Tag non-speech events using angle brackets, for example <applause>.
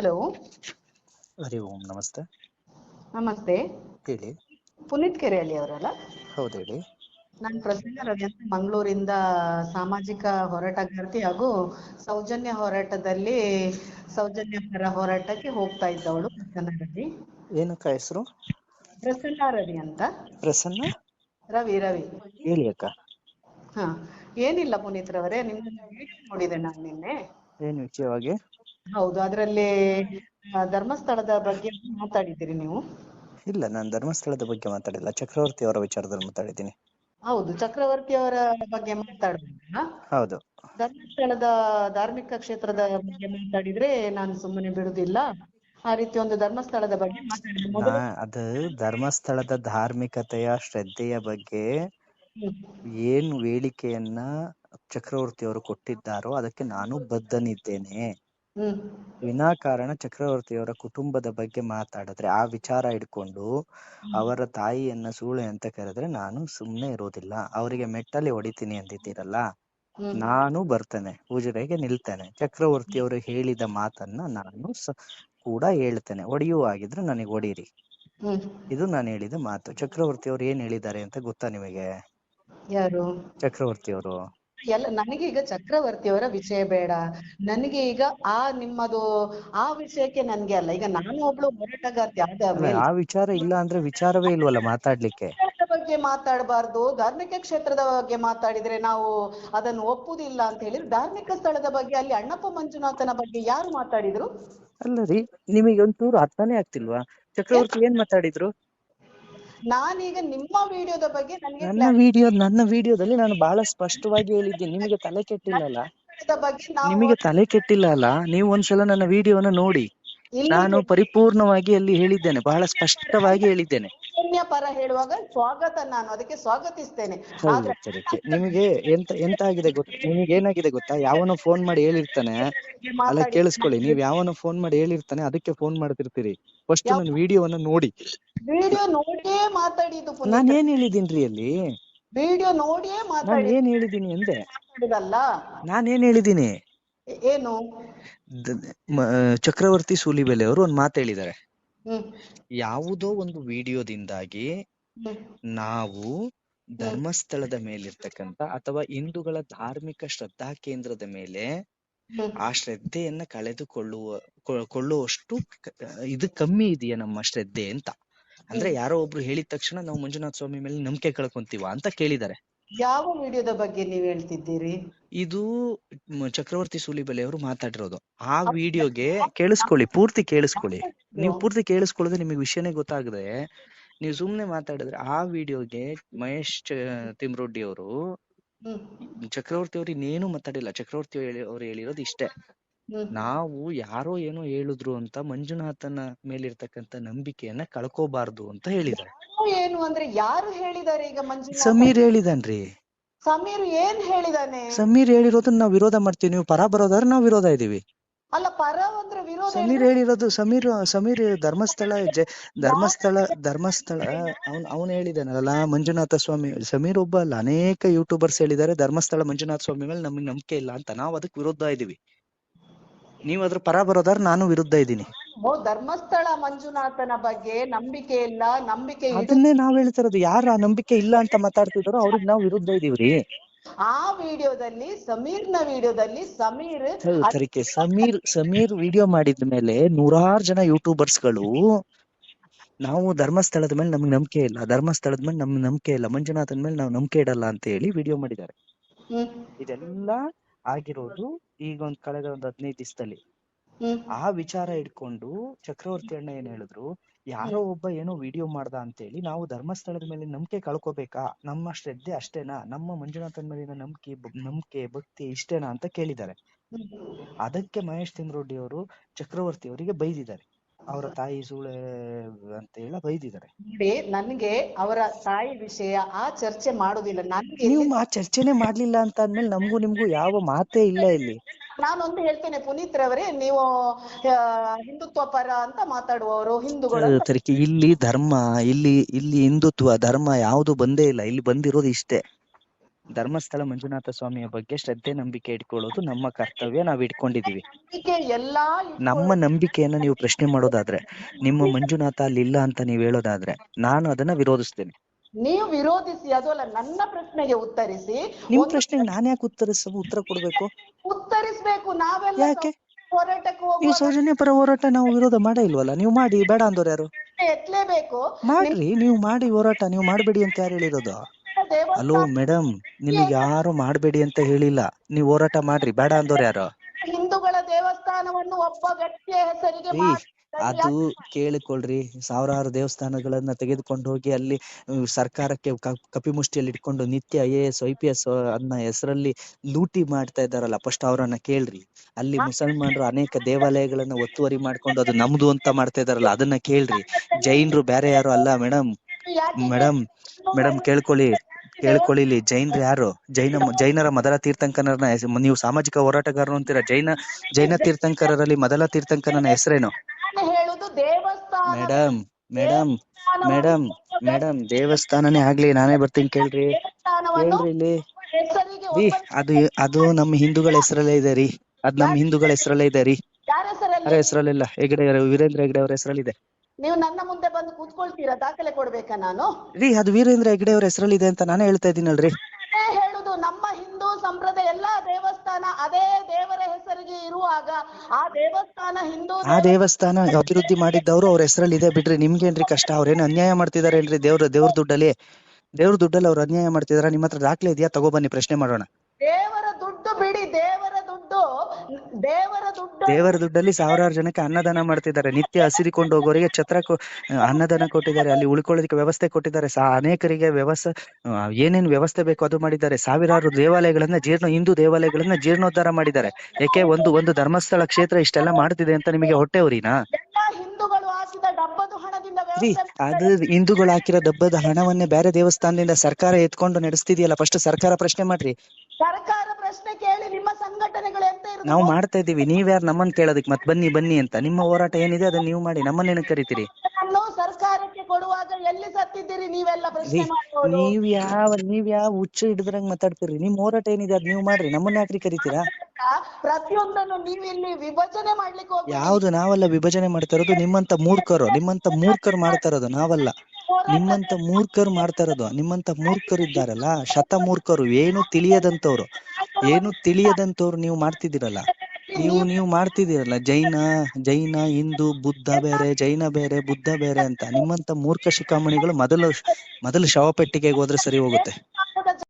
Hello. ಹರಿ ಓಂ ನಮಸ್ತೆ. ನಮಸ್ತೆ. ಹೇಳಿ ಪುನೀತ್ ಕೆರೆಹಳ್ಳಿ ಅವರಲ್ಲ? ಹೌದು ಹೇಳಿ. ನಾನು ಪ್ರಸನ್ನ ರವಿ ಅಂತ ಮಂಗಳೂರಿಂದ ಸಾಮಾಜಿಕ ಹೋರಾಟಗಾರ್ತಿ ಹಾಗೂ ಸೌಜನ್ಯ ಹೋರಾಟದಲ್ಲಿ ಸೌಜನ್ಯ ಪರ ಹೋರಾಟಕ್ಕೆ ಹೋಗ್ತಾ ಇದ್ದವಳು ಪ್ರಸನ್ನ ರವಿ. ಏನಕ್ಕ ಹೆಸರು? ಪ್ರಸನ್ನ ರವಿ ಅಂತ. ಪ್ರಸನ್ನ? ರವಿ ರವಿ. ಹೇಳಿ ಅಕ್ಕ. ಹಾ ಏನಿಲ್ಲ ಪುನೀತ್ ರವರೇ ನಿಮ್ಮನ್ನ ವಿಡಿಯೋ ನೋಡಿದೆ ನಾನು ನಿನ್ನೆ. ಏನು ವಿಷಯವಾಗಿ? ಹೌದು ಅದರಲ್ಲಿ ಧರ್ಮಸ್ಥಳದ ಬಗ್ಗೆ ಮಾತಾಡಿದ್ದೀರಿ ನೀವು? ಇಲ್ಲ ನಾನು ಧರ್ಮಸ್ಥಳದ ಬಗ್ಗೆ ಮಾತಾಡಿಲ್ಲ ಚಕ್ರವರ್ತಿ ಅವರ ವಿಚಾರದಲ್ಲಿ ಮಾತಾಡಿದ್ದೀನಿ. ಹೌದು ಚಕ್ರವರ್ತಿ ಅವರ ಬಗ್ಗೆ ಮಾತಾಡುವಾಗ ಹೌದು. ಧರ್ಮಸ್ಥಳದ ಧಾರ್ಮಿಕ ಕ್ಷೇತ್ರದ ಬಗ್ಗೆ ಮಾತಾಡಿದ್ರೆ ನಾನು ಸುಮ್ಮನೆ ಬಿಡುದಿಲ್ಲ. ಆ ರೀತಿ ಒಂದು ಧರ್ಮಸ್ಥಳದ ಬಗ್ಗೆ ಮಾತಾಡಿದ. ಅದು ಧರ್ಮಸ್ಥಳದ ಧಾರ್ಮಿಕತೆಯ ಶ್ರದ್ಧೆಯ ಬಗ್ಗೆ. ಏನು ಹೇಳಿಕೆಯನ್ನ ಚಕ್ರವರ್ತಿ ಅವರು ಕೊಟ್ಟಿದ್ದಾರೋ ಅದಕ್ಕೆ ನಾನು ಬದ್ಧನಿದ್ದೇನೆ. ವಿನಾಕಾರಣ ಚಕ್ರವರ್ತಿಯವರ ಕುಟುಂಬದ ಬಗ್ಗೆ ಮಾತಾಡಿದ್ರೆ ಆ ವಿಚಾರ ಇಟ್ಕೊಂಡು ಅವರ ತಾಯಿಯನ್ನ ಸೂಳೆ ಅಂತ ಕರೆದ್ರೆ ನಾನು ಸುಮ್ನೆ ಇರೋದಿಲ್ಲ. ಅವರಿಗೆ ಮೆಟ್ಟಲ್ಲಿ ಹೊಡಿತೀನಿ ಅಂದಿದ್ದೀರಲ್ಲ? ನಾನು ಬರ್ತೇನೆ ಪೂಜೆಗೆ ನಿಲ್ತೇನೆ. ಚಕ್ರವರ್ತಿ ಅವರು ಹೇಳಿದ ಮಾತನ್ನ ನಾನು ಸ- ಕೂಡ ಹೇಳ್ತೇನೆ. ಹೊಡೆಯುವ ಆಗಿದ್ರೆ ನನಗೆ ಹೊಡೀರಿ ಇದು ನಾನು ಹೇಳಿದ ಮಾತು. ಚಕ್ರವರ್ತಿ ಅವರು ಏನ್ ಹೇಳಿದ್ದಾರೆ ಅಂತ ಗೊತ್ತಾ ನಿಮಗೆ? ಯಾರು? ಚಕ್ರವರ್ತಿ ಅವರು ಎಲ್ಲ ನನಗೆ ಈಗ ಚಕ್ರವರ್ತಿಯವರ ವಿಷಯ ಬೇಡ. ನನಗೆ ಈಗ ಆ ನಿಮ್ಮದು ಆ ವಿಷಯಕ್ಕೆ ನನ್ಗೆ ಅಲ್ಲ. ಈಗ ನಾನು ಒಬ್ಳು ಹೋರಾಟಗಾರ್ತಿ ಆದ ಆ ವಿಚಾರ ಇಲ್ಲ ಅಂದ್ರೆ ವಿಚಾರವೇ ಇಲ್ವಲ್ಲ ಮಾತಾಡ್ಲಿಕ್ಕೆ? ಬಗ್ಗೆ ಮಾತಾಡಬಾರ್ದು. ಧಾರ್ಮಿಕ ಕ್ಷೇತ್ರದ ಬಗ್ಗೆ ಮಾತಾಡಿದ್ರೆ ನಾವು ಅದನ್ನು ಒಪ್ಪುದಿಲ್ಲ ಅಂತ ಹೇಳಿದ್ರೆ ಧಾರ್ಮಿಕ ಸ್ಥಳದ ಬಗ್ಗೆ ಅಲ್ಲಿ ಅಣ್ಣಪ್ಪ ಮಂಜುನಾಥನ ಬಗ್ಗೆ ಯಾರು ಮಾತಾಡಿದ್ರು? ಅಲ್ಲ ರೀ ನಿಮಗೆ ಒಂಚೂರು ಅರ್ಥನೇ ಆಗ್ತಿಲ್ವಾ? ಚಕ್ರವರ್ತಿ ಏನ್ ಮಾತಾಡಿದ್ರು? ನಾನೀಗ ನಿಮ್ಮ ವಿಡಿಯೋದ ಬಗ್ಗೆ ನನಗೆ ನನ್ನ ವಿಡಿಯೋ ನನ್ನ ವಿಡಿಯೋದಲ್ಲಿ ನಾನು ಬಹಳ ಸ್ಪಷ್ಟವಾಗಿ ಹೇಳಿದ್ದೀನಿ ನಿಮಗೆ ತಲೆ ಕೆಟ್ಟಿಲ್ಲಲ್ಲ? ಅಲ್ಲ ಬಗ್ಗೆ ನಾವು ನಿಮಗೆ ತಲೆ ಕೆಟ್ಟಿಲ್ಲ ಅಲ್ಲ ನೀವು ಒಂದ್ಸಲ ನನ್ನ ವಿಡಿಯೋನ ನೋಡಿ. ಇಲ್ಲಿ. ನಾನು ಪರಿಪೂರ್ಣವಾಗಿ ಅಲ್ಲಿ ಹೇಳಿದ್ದೇನೆ ಬಹಳ ಸ್ಪಷ್ಟವಾಗಿ ಹೇಳಿದ್ದೇನೆ. ಪರ ಹೇಳುವಾಗ ಸ್ವಾಗತ ನಾನು ಅದಕ್ಕೆ ಸ್ವಾಗತಿಸ್ತೇನೆ. ಆದ್ರೆ ನಿಮಗೆ ಎಂತ ಎಂತ ಆಗಿದೆ ಗೊತ್ತಾ ನಿಮಗೆ ಏನಾಗಿದೆ ಗೊತ್ತಾ? ಯಾವನೋ ಫೋನ್ ಮಾಡಿ ಹೇಳಿರ್ತಾನೆ. ಅಲ್ಲ ಕೇಳಿಸ್ಕೊಳ್ಳಿ ನೀವ್ ಯಾವನೋ ಫೋನ್ ಮಾಡಿ ಹೇಳಿರ್ತಾನೆ ಅದಕ್ಕೆ ಫೋನ್ ಮಾಡ್ತಿರ್ತೀರಿ. ಫಸ್ಟ್ ನನ್ನ ವಿಡಿಯೋವನ್ನ ನೋಡಿ. ವಿಡಿಯೋ ನೋಡಿಯೇ ಮಾತಾಡಿದ್ದು ಪುನೀತ್. ನಾನ್ ಏನ್ ಹೇಳಿದೀನ್ರಿ ಅಲ್ಲಿ? ವಿಡಿಯೋ ನೋಡಿಯೇ ನಾನ್ ಮಾತಾಡಿ ಏನ್ ಹೇಳಿದೀನಿ ಅಂದೆ? ಮಾತಾಡಿದಲ್ಲ? ನಾನ್ ಏನ್ ಹೇಳಿದೀನಿ ಏನು? ದ- ಮ- ಚಕ್ರವರ್ತಿ ಸೂಲಿಬೆಲೆ ಅವರು ಒಂದ್ ಮಾತು ಹೇಳಿದ್ದಾರೆ. ಹ್ಮ್. ಯಾವುದೋ ಒಂದು ವಿಡಿಯೋದಿಂದಾಗಿ ನಾವು ಧರ್ಮಸ್ಥಳದ ಮೇಲಿರ್ತಕ್ಕಂತ ಅಥವಾ ಹಿಂದೂಗಳ ಧಾರ್ಮಿಕ ಶ್ರದ್ಧಾ ಕೇಂದ್ರದ ಮೇಲೆ ಆ ಶ್ರದ್ಧೆಯನ್ನ ಕಳೆದುಕೊಳ್ಳುವ ಕೊಳ್ಳುವಷ್ಟು ಇದು ಕಮ್ಮಿ ಇದೆಯಾ ನಮ್ಮ ಶ್ರದ್ಧೆ ಅಂತ. ಅಂದ್ರೆ ಯಾರೋ ಒಬ್ರು ಹೇಳಿದ ತಕ್ಷಣ ನಾವು ಮಂಜುನಾಥ ಸ್ವಾಮಿ ಮೇಲೆ ನಂಬಿಕೆ ಕಳ್ಕೊಂತೀವ ಅಂತ ಕೇಳಿದ್ದಾರೆ. ಯಾವ ವಿಡಿಯೋದ ಬಗ್ಗೆ ನೀವ್ ಹೇಳ್ತಿದ್ದೀರಿ? ಇದು ಚಕ್ರವರ್ತಿ ಸೂಲಿಬೆಲೆ ಅವರು ಮಾತಾಡಿರೋದು. ಆ ವಿಡಿಯೋಗೆ ಕೇಳಿಸ್ಕೊಳ್ಳಿ ಪೂರ್ತಿ ಕೇಳಿಸ್ಕೊಳ್ಳಿ. ನೀವು ಪೂರ್ತಿ ಕೇಳಿಸ್ಕೊಳ್ಳೋದು ನಿಮಗೆ ವಿಷಯನೇ ಗೊತ್ತಾಗದೆ ನೀವು ಸುಮ್ನೆ ಮಾತಾಡಿದ್ರೆ ಆ ವಿಡಿಯೋಗೆ ಮಹೇಶ್ ತಿಮ್ರೊಡ್ಡಿ ಅವರು ಚಕ್ರವರ್ತಿ ಅವ್ರು ಇನ್ನೇನು ಮಾತಾಡಿಲ್ಲ. ಚಕ್ರವರ್ತಿ ಅವ್ರು ಹೇಳಿರೋದು ಇಷ್ಟೇ. ನಾವು ಯಾರೋ ಏನೋ ಹೇಳಿದ್ರು ಅಂತ ಮಂಜುನಾಥನ ಮೇಲಿರ್ತಕ್ಕಂತ ನಂಬಿಕೆಯನ್ನ ಕಳ್ಕೋಬಾರ್ದು ಅಂತ ಹೇಳಿದ್ದಾರೆ. ಏನು ಅಂದ್ರೆ ಯಾರು ಹೇಳಿದ್ದಾರೆ ಈಗ ಮಂಜುನಾಥ? ಸಮೀರ್ ಹೇಳಿದನ್ರಿ. ಸಮೀರ್ ಏನ್ ಹೇಳಿದಾನೆ? ಸಮೀರ್ ಹೇಳಿರೋದನ್ನ ನಾವು ವಿರೋಧ ಮಾಡ್ತೀವಿ. ನೀವು ಪರ ಬರೋದಾದ್ರೆ ನಾವು ವಿರೋಧ ಇದೀವಿ. ಅಲ್ಲ ಪರ ಅಂದ್ರೆ ವಿರೋಧ ಸಮೀರ್ ಹೇಳಿರೋದು ಸಮೀರ್ ಸಮೀರ್ ಧರ್ಮಸ್ಥಳ ಧರ್ಮಸ್ಥಳ ಧರ್ಮಸ್ಥಳ ಅವ್ನ್ ಅವನು ಹೇಳಿದಾನಲ್ಲ ಮಂಜುನಾಥ ಸ್ವಾಮಿ ಸಮೀರ್ ಒಬ್ಬ ಅಲ್ಲ ಅನೇಕ ಯೂಟ್ಯೂಬರ್ಸ್ ಹೇಳಿದ್ದಾರೆ ಧರ್ಮಸ್ಥಳ ಮಂಜುನಾಥ ಸ್ವಾಮಿ ಮೇಲೆ ನಮಗೆ ನಂಬಿಕೆ ಇಲ್ಲ ಅಂತ ನಾವು ಅದಕ್ಕೆ ವಿರೋಧ ಇದೀವಿ. ನೀವು ಅದ್ರ ಪರ ಬರೋದಾದ್ರೆ ನಾನು ವಿರುದ್ಧ ಇದ್ದೀನಿ. ಓ ಧರ್ಮಸ್ಥಳ ಮಂಜುನಾಥನ ಬಗ್ಗೆ ನಂಬಿಕೆ ಇಲ್ಲ ನಂಬಿಕೆ ಇಡು ಅದನ್ನೇ ನಾವ್ ಹೇಳ್ತಿರೋದು ಯಾರ ಆ ನಂಬಿಕೆ ಇಲ್ಲ ಅಂತ ಮಾತಾಡ್ತಿದಾರೋ ಅವ್ರಿಗೆ ನಾವು ವಿರುದ್ಧ ಇದೀವ್ರಿ ಆ ವಿಡಿಯೋದಲ್ಲಿ ಸಮೀರ್ನ ವಿಡಿಯೋದಲ್ಲಿ ಸಮೀರ್ ತರಿಕೆ ಸಮೀರ್ ಸಮೀರ್ ವಿಡಿಯೋ ಮಾಡಿದ ಮೇಲೆ ನೂರಾರು ಜನ ಯೂಟ್ಯೂಬರ್ಸ್ಗಳು ನಾವು ಧರ್ಮಸ್ಥಳದ ಮೇಲೆ ನಮ್ಗೆ ನಂಬಿಕೆ ಇಲ್ಲ ಧರ್ಮಸ್ಥಳದ ಮೇಲೆ ನಮ್ಗೆ ನಂಬಿಕೆ ಇಲ್ಲ ಮಂಜುನಾಥನ ಮೇಲೆ ನಾವು ನಂಬಿಕೆ ಇಡಲ್ಲ ಅಂತ ಹೇಳಿ ವಿಡಿಯೋ ಮಾಡಿದ್ದಾರೆ. ಹ್ಮ್. ಇದೆಲ್ಲ ಆಗಿರೋದು ಈಗ ಒಂದ್ ಕಳೆದ ಒಂದ್ ಹದಿನೈದು ದಿವಸದಲ್ಲಿ ಹ್ಮ್. ಆ ವಿಚಾರ ಇಟ್ಕೊಂಡು ಚಕ್ರವರ್ತಿ ಅಣ್ಣ ಏನ್ ಹೇಳಿದ್ರು ಯಾರೋ ಒಬ್ಬ ಏನೋ ವಿಡಿಯೋ ಮಾಡ್ದ ಅಂತೇಳಿ ನಾವು ಧರ್ಮಸ್ಥಳದ ಮೇಲೆ ನಂಬಿಕೆ ಕಳ್ಕೊಬೇಕಾ? ನಮ್ಮ ಶ್ರದ್ಧೆ ಅಷ್ಟೇನಾ? ನಮ್ಮ ಮಂಜುನಾಥನ್ ಮೇಲಿನ ನಂಬಿಕೆ ನಂಬಿಕೆ ಭಕ್ತಿ ಇಷ್ಟೇನಾ ಅಂತ ಕೇಳಿದ್ದಾರೆ. ಅದಕ್ಕೆ ಮಹೇಶ್ ತಿಮ್ರೋಡಿ ಅವರು ಚಕ್ರವರ್ತಿ ಅವರಿಗೆ ಬೈದಿದ್ದಾರೆ. ಅವರ ತಾಯಿ ಸುಳೆ ಅಂತ ಹೇಳ ಬೈದಿದ್ದಾರೆ. ನೋಡಿ ನನ್ಗೆ ಅವರ ತಾಯಿ ವಿಷಯ ಆ ಚರ್ಚೆ ಮಾಡುದಿಲ್ಲ. ನನ್ಗೆ ನೀವು ಆ ಚರ್ಚೆನೆ ಮಾಡ್ಲಿಲ್ಲ ಅಂತ ಅಂದ್ಮೇಲೆ ನಮಗೂ ನಿಮ್ಗೂ ಯಾವ ಮಾತೇ ಇಲ್ಲ ಇಲ್ಲಿ. ನಾನೊಂದು ಹೇಳ್ತೇನೆ ಪುನೀತ್ ರವರೇ ನೀವು ಆ, ಹಿಂದುತ್ವ ಪರ ಅಂತ ಮಾತಾಡುವವರು ಹಿಂದೂಗಳು ಅಂತ. ತರಿಕೆ ಇಲ್ಲಿ ಧರ್ಮ ಇಲ್ಲಿ ಇಲ್ಲಿ ಹಿಂದುತ್ವ ಧರ್ಮ ಯಾವುದು ಬಂದೇ ಇಲ್ಲ. ಇಲ್ಲಿ ಬಂದಿರೋದು ಇಷ್ಟೇ. ಧರ್ಮಸ್ಥಳ ಮಂಜುನಾಥ ಸ್ವಾಮಿಯ ಬಗ್ಗೆ ಶ್ರದ್ಧೆ ನಂಬಿಕೆ ಇಟ್ಕೊಳ್ಳೋದು ನಮ್ಮ ಕರ್ತವ್ಯ. ನಾವ್ ಇಟ್ಕೊಂಡಿದೀವಿ ನಮ್ಮ ನಂಬಿಕೆಯನ್ನ ನೀವು ಪ್ರಶ್ನೆ ಮಾಡೋದಾದ್ರೆ ನಿಮ್ಮ ಮಂಜುನಾಥ ಅಲ್ಲಿ ಇಲ್ಲ ಅಂತ ನೀವ್ ಹೇಳೋದಾದ್ರೆ ನಾನು ಅದನ್ನ ವಿರೋಧಿಸ್ತೇನೆ. ನೀವು ವಿರೋಧಿಸಿ ಅದು ಅಲ್ಲ ನನ್ನ ಪ್ರಶ್ನೆಗೆ ಉತ್ತರಿಸಿ. ನಿಮ್ಮ ಪ್ರಶ್ನೆಗೆ ನಾನ್ ಯಾಕೆ ಉತ್ತರಿಸ ಉತ್ತರ ಕೊಡ್ಬೇಕು? ಉತ್ತರಿಸ್ಬೇಕು ನಾವೆಲ್ಲ ಯಾಕೆ? ಹೋರಾಟಕ್ಕೆ ನೀವು ಹೋಗುವಾಗ ಸೌಜನ್ಯ ಪರ ಹೋರಾಟ ನಾವು ವಿರೋಧ ಮಾಡೇ ಇಲ್ವಲ್ಲ? ನೀವು ಮಾಡಿ ಬೇಡ ಅಂದವ್ರು ಯಾರು? ಎತ್ಲೇಬೇಕು ಮಾಡ್ರಿ ನೀವು ಮಾಡಿ ಹೋರಾಟ ನೀವು ಮಾಡಬೇಡಿ ಅಂತ ಯಾರು ಹೇಳಿರೋದು? ಹಲೋ ಮೇಡಮ್ ನಿಮಗೆ ಯಾರು ಮಾಡಬೇಡಿ ಅಂತ ಹೇಳಿಲ್ಲ. ನೀವು ಹೋರಾಟ ಮಾಡ್ರಿ ಬೇಡ ಅಂದವ್ರು ಯಾರು? ಹಿಂದೂಗಳ ದೇವಸ್ಥಾನವನ್ನು ಒಬ್ಬ ವ್ಯಕ್ತಿಯ ಹೆಸರಿಗೆ ಮಾಡಿ ಅದು ಕೇಳಿಕೊಳ್ಳ್ರಿ. ಸಾವಿರಾರು ದೇವಸ್ಥಾನಗಳನ್ನ ತೆಗೆದುಕೊಂಡು ಹೋಗಿ ಅಲ್ಲಿ ಸರ್ಕಾರಕ್ಕೆ ಕ- ಕಪಿಮುಷ್ಟಿಯಲ್ಲಿ ಇಟ್ಕೊಂಡು ನಿತ್ಯ I A S I P S ಅನ್ನ ಹೆಸರಲ್ಲಿ ಲೂಟಿ ಮಾಡ್ತಾ ಇದ್ದಾರಲ್ಲ ಫಸ್ಟ್ ಅವರನ್ನ ಕೇಳ್ರಿ. ಅಲ್ಲಿ ಮುಸಲ್ಮಾನರು ಅನೇಕ ದೇವಾಲಯಗಳನ್ನ ಒತ್ತುವರಿ ಮಾಡ್ಕೊಂಡು ಅದು ನಮ್ದು ಅಂತ ಮಾಡ್ತಾ ಇದಾರಲ್ಲ ಅದನ್ನ ಕೇಳ್ರಿ. ಜೈನರು ಬೇರೆ ಯಾರು ಅಲ್ಲ ಮೇಡಮ್ ಮೇಡಂ ಮೇಡಮ್ ಮೇಡಮ್ ಕೇಳ್ಕೊಳ್ಳಿ. ಕೇಳ್ಕೊಳ್ಳಿ ಇಲ್ಲಿ. ಜೈನರು ಯಾರು? ಜೈನ ಜೈನರ ಮೊದಲ ತೀರ್ಥಂಕರನ ನೀವು ಸಾಮಾಜಿಕ ಹೋರಾಟಗಾರರು ಅಂತೀರಾ? ಜೈನ ಜೈನ ತೀರ್ಥಂಕರರಲ್ಲಿ ಮೊದಲ ತೀರ್ಥಂಕರನ ಹೆಸರೇನು? ಮೇಡಮ್ ಮೇಡಮ್ ಮೇಡಮ್ ಮೇಡಮ್ ದೇವಸ್ಥಾನನೇ ಆಗ್ಲಿ ನಾನೇ ಬರ್ತೀನಿ ಕೇಳ್ರಿ. ಕೇಳ್ರಿ ಇಲ್ಲಿ. ರೀ ಅದು ಅದು ನಮ್ಮ ಹಿಂದೂಗಳ ಹೆಸರಲ್ಲೇ ಇದೆ ರೀ. ಅದ್ ನಮ್ಮ ಹಿಂದೂಗಳ ಹೆಸರಲ್ಲೇ ಇದೆ ರೀ. ಅದೇ ಯಾರ ಹೆಸರಲ್ಲಿಲ್ಲ. ಹೆಗಡೆ ವೀರೇಂದ್ರ ಹೆಗಡೆ ಅವ್ರ ಹೆಸರಲ್ಲಿದೆ. ನೀವು ನನ್ನ ಮುಂದೆ ಬಂದು ಕೂತ್ಕೊಳ್ತೀರಾ? ದಾಖಲೆ ಕೊಡ್ಬೇಕಾ ನಾನು? ರೀ ಅದು ವೀರೇಂದ್ರ ಹೆಗಡೆ ಅವ್ರ ಹೆಸರಲ್ಲಿದೆ ಅಂತ ನಾನೇ ಹೇಳ್ತಾ ಇದ್ದೀನಲ್ರಿ. ಅದೇ ಹೇಳುದು ನಮ್ಮ ಹಿಂದೂ ಸಂಪ್ರದಾಯ ಎಲ್ಲಾ ದೇವಸ್ಥಾನ ಅದೇ ದೇವರ ಹೆಸರಿಗೆ ಇರುವಾಗ ಆ ದೇವಸ್ಥಾನ ಹಿಂದೂ ಆ ದೇವಸ್ಥಾನ ಅಭಿವೃದ್ಧಿ ಮಾಡಿದ್ದವ್ರು ಅವ್ರ ಹೆಸರಲ್ಲಿ ಇದೆ. ಬಿಡ್ರಿ ನಿಮ್ಗೇನ್ರಿ ಕಷ್ಟ? ಅವ್ರೇನು ಅನ್ಯಾಯ ಮಾಡ್ತಿದಾರೇನ್ರಿ ದೇವ್ರ ದೇವ್ರ ದುಡ್ಡಲ್ಲಿ? ದೇವ್ರ ದುಡ್ಡಲ್ಲಿ ಅವ್ರು ಅನ್ಯಾಯ ಮಾಡ್ತಿದಾರ? ನಿಮ್ಮ ಹತ್ರ ದಾಖಲೆ ಇದೆಯಾ? ತಗೊಬನ್ನಿ ಪ್ರಶ್ನೆ ಮಾಡೋಣ ದೇವರ ದುಡ್ಡು ಬಿಡಿ ದೇವರ ದುಡ್ಡು ದೇವರ ದುಡ್ಡು ದೇವರ ದುಡ್ಡಲ್ಲಿ ಸಾವಿರಾರು ಜನಕ್ಕೆ ಅನ್ನದಾನ <laughs> ಮಾಡ್ತಿದ್ದಾರೆ. ನಿತ್ಯ ಹಸಿರಿಕೊಂಡು ಹೋಗೋರಿಗೆ ಛತ್ರ ಅನ್ನದಾನ ಕೊಟ್ಟಿದ್ದಾರೆ. ಅಲ್ಲಿ ಉಳ್ಕೊಳ್ಳೋದಕ್ಕೆ ವ್ಯವಸ್ಥೆ ಕೊಟ್ಟಿದ್ದಾರೆ. ಸಾ ಅನೇಕರಿಗೆ ವ್ಯವಸ್ಥೆ ಏನೇನು ವ್ಯವಸ್ಥೆ ಬೇಕು ಅದು ಮಾಡಿದ್ದಾರೆ. ಸಾವಿರಾರು ದೇವಾಲಯಗಳನ್ನ ಜೀರ್ಣ ಹಿಂದೂ ದೇವಾಲಯಗಳನ್ನ ಜೀರ್ಣೋದ್ಧಾರ ಮಾಡಿದ್ದಾರೆ. ಯಾಕೆ ಒಂದು ಒಂದು ಧರ್ಮಸ್ಥಳ ಕ್ಷೇತ್ರ ಇಷ್ಟೆಲ್ಲ ಮಾಡ್ತಿದೆ ಅಂತ ನಿಮಗೆ ಹೊಟ್ಟೆ ಉರಿನಾ? ಅದು ಹಿಂದೂಗಳು ಹಾಕಿರೋ ದಬ್ಬದ ಹಣವನ್ನೇ ಬೇರೆ ದೇವಸ್ಥಾನದಿಂದ ಸರ್ಕಾರ ಎತ್ಕೊಂಡು ನಡೆಸ್ತಿದೆಯಲ್ಲ ಫಸ್ಟ್ ಸರ್ಕಾರ ಪ್ರಶ್ನೆ ಮಾಡ್ರಿ. ಸರ್ಕಾರ ಪ್ರಶ್ನೆ ಕೇಳಿ ನಿಮ್ಮ ಸಂಘಟನೆಗಳು ಎಂತ ಇರುತ್ತೆ ನಾವು ಮಾಡ್ತಾ ಇದೀವಿ ನೀವ್ಯಾರು ನಮ್ಮನ್ನ ಕೇಳೋದಕ್ಕೆ ಮತ್ತೆ ಬನ್ನಿ ಬನ್ನಿ ಅಂತ. ನಿಮ್ಮ ಹೋರಾಟ ಏನಿದೆ ಅದನ್ನ ನೀವು ಮಾಡಿ. ನಮ್ಮನ್ನೇನು ಕರಿತೀರಿ? ನಾನು ಸರ್ಕಾರಕ್ಕೆ ಕೊಡುವಾಗ ಎಲ್ಲಿ ಸತ್ತಿದ್ದೀರಿ ನೀವೆಲ್ಲ ಪ್ರಶ್ನೆ ನೀವ್ ಯಾವ ನೀವ್ ಯಾವ ಹುಚ್ಚ ಹಿಡಿದ್ರಂಗ್ ಮಾತಾಡ್ತೀರಿ ನಿಮ್ ಹೋರಾಟ ಏನಿದೆ ಅದ್ ನೀವ್ ಮಾಡ್ರಿ. ನಮ್ಮನ್ನ ಯಾಕ್ರಿ ಕರಿತೀರಾ? ಪ್ರತಿಯೊಂದನ್ನು ನೀವು ಇಲ್ಲಿ ವಿಭಜನೆ ಮಾಡ್ಲಿಕ್ಕೆ ಹೋಗ್ಬೇಡಿ. ಯಾವ್ದು ನಾವೆಲ್ಲ ವಿಭಜನೆ ಮಾಡ್ತಾ ಇರೋದು? ನಿಮ್ಮಂತ ಮೂರ್ಖರು. ನಿಮ್ಮಂತ ಮೂರ್ಖರು ಮಾಡ್ತಾ ಇರೋದು ನಾವಲ್ಲ. ನಿಮ್ಮಂತ ಮೂರ್ಖರು ಮಾಡ್ತಾ ಇರೋದು. ನಿಮ್ಮಂತ ಮೂರ್ಖರು ಇದ್ದಾರಲ್ಲ ಶತ ಮೂರ್ಖರು. ಏನು ತಿಳಿಯದಂತವ್ರು ಏನು ತಿಳಿಯದಂತವ್ರು ನೀವು ಮಾಡ್ತಿದ್ದೀರಲ್ಲ? ನೀವು ನೀವು ಮಾಡ್ತಿದ್ದೀರಲ್ಲ, ಜೈನ ಜೈನ, ಹಿಂದೂ, ಬುದ್ಧ ಬೇರೆ, ಜೈನ ಬೇರೆ, ಬುದ್ಧ ಬೇರೆ ಅಂತ. ನಿಮ್ಮಂತ ಮೂರ್ಖ ಶಿಖಾಮಣಿಗಳು ಮೊದಲು ಮೊದಲು ಶವಪೆಟ್ಟಿಗೆಗೆ ಹೋದ್ರೆ ಸರಿ ಹೋಗುತ್ತೆ.